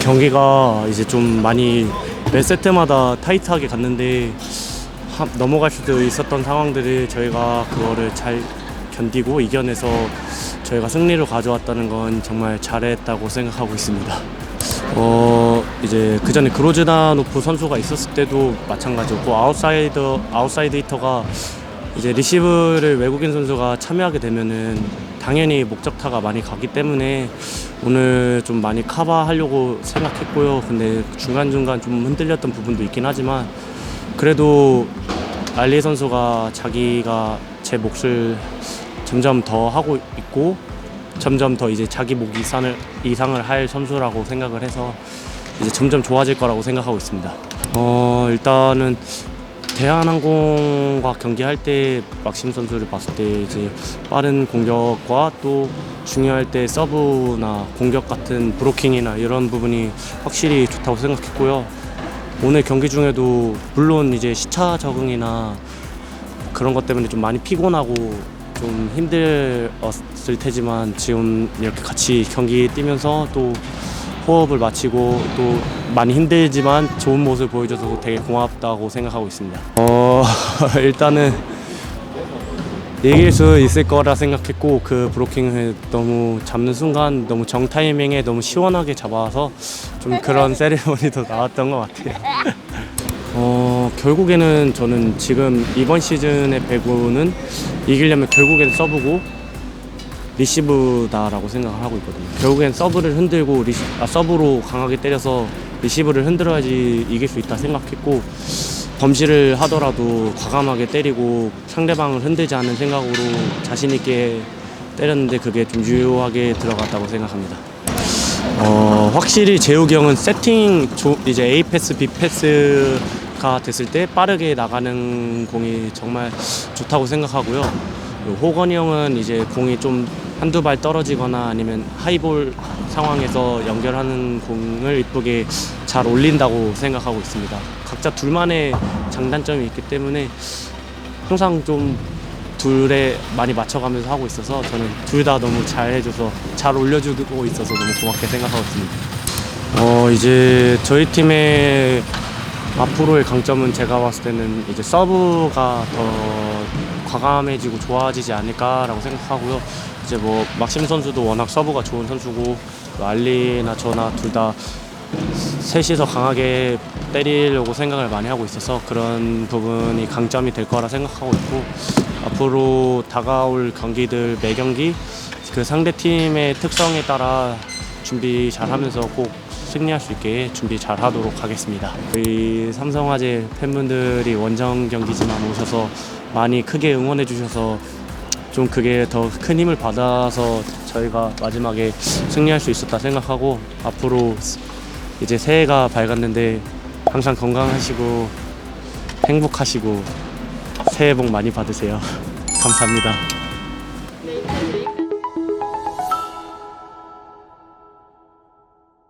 경기가 이제 좀 많이 매 세트마다 타이트하게 갔는데 하- 넘어갈 수도 있었던 상황들을 저희가 그거를 잘 견디고 이겨내서 저희가 승리를 가져왔다는 건 정말 잘했다고 생각하고 있습니다. 어 이제 그 전에 그로즈다노프 선수가 있었을 때도 마찬가지였고 아웃사이더 아웃사이드 히터가 이제 리시브를 외국인 선수가 참여하게 되면은 당연히 목적타가 많이 가기 때문에 오늘 좀 많이 커버하려고 생각했고요. 근데 중간중간 좀 흔들렸던 부분도 있긴 하지만 그래도 알리 선수가 자기가 제 몫을 점점 더 하고 있고 점점 더 이제 자기 목 이상을 이상을 할 선수라고 생각을 해서 이제 점점 좋아질 거라고 생각하고 있습니다. 어 일단은 대한항공과 경기할 때 막심 선수를 봤을 때 이제 빠른 공격과 또 중요할 때 서브나 공격 같은 브로킹이나 이런 부분이 확실히 좋다고 생각했고요. 오늘 경기 중에도 물론 이제 시차 적응이나 그런 것 때문에 좀 많이 피곤하고 좀 힘들었을 테지만 지금 이렇게 같이 경기 뛰면서 또 호흡을 마치고 또 많이 힘들지만 좋은 모습을 보여줘서 되게 고맙다고 생각하고 있습니다. 어 일단은 이길 수 있을 거라 생각했고 그 브로킹을 너무 잡는 순간 너무 정 타이밍에 너무 시원하게 잡아서 좀 그런 세레머니도 나왔던 것 같아요. 어 결국에는 저는 지금 이번 시즌의 배구는 이기려면 결국엔 서브고 리시브다라고 생각을 하고 있거든요. 결국엔 서브를 흔들고 리시, 아, 서브로 강하게 때려서 리시브를 흔들어야지 이길 수 있다 생각했고 범실을 하더라도 과감하게 때리고 상대방을 흔들지 않는 생각으로 자신 있게 때렸는데 그게 좀 유효하게 들어갔다고 생각합니다. 어, 확실히 재욱이 형은 세팅 조, 이제 A 패스, B 패스가 됐을 때 빠르게 나가는 공이 정말 좋다고 생각하고요. 그리고 호건이 형은 이제 공이 좀 한두 발 떨어지거나 아니면 하이볼 상황에서 연결하는 공을 이쁘게 잘 올린다고 생각하고 있습니다. 각자 둘만의 장단점이 있기 때문에 항상 좀 둘에 많이 맞춰가면서 하고 있어서 저는 둘 다 너무 잘 해줘서 잘 올려주고 있어서 너무 고맙게 생각하고 있습니다. 어 이제 저희 팀의 앞으로의 강점은 제가 봤을 때는 이제 서브가 더 과감해지고 좋아지지 않을까라고 생각하고요. 이제 뭐 막심 선수도 워낙 서브가 좋은 선수고 또 알리나 저나 둘 다 셋이서 강하게 때리려고 생각을 많이 하고 있어서 그런 부분이 강점이 될 거라 생각하고 있고 앞으로 다가올 경기들 매 경기 그 상대 팀의 특성에 따라 준비 잘 하면서 꼭 승리할 수 있게 준비 잘 하도록 하겠습니다. 저희 삼성화재 팬분들이 원정 경기지만 오셔서 많이 크게 응원해 주셔서 좀 그게 더 큰 힘을 받아서 저희가 마지막에 승리할 수 있었다 생각하고 앞으로 이제 새해가 밝았는데 항상 건강하시고 행복하시고 새해 복 많이 받으세요. 감사합니다.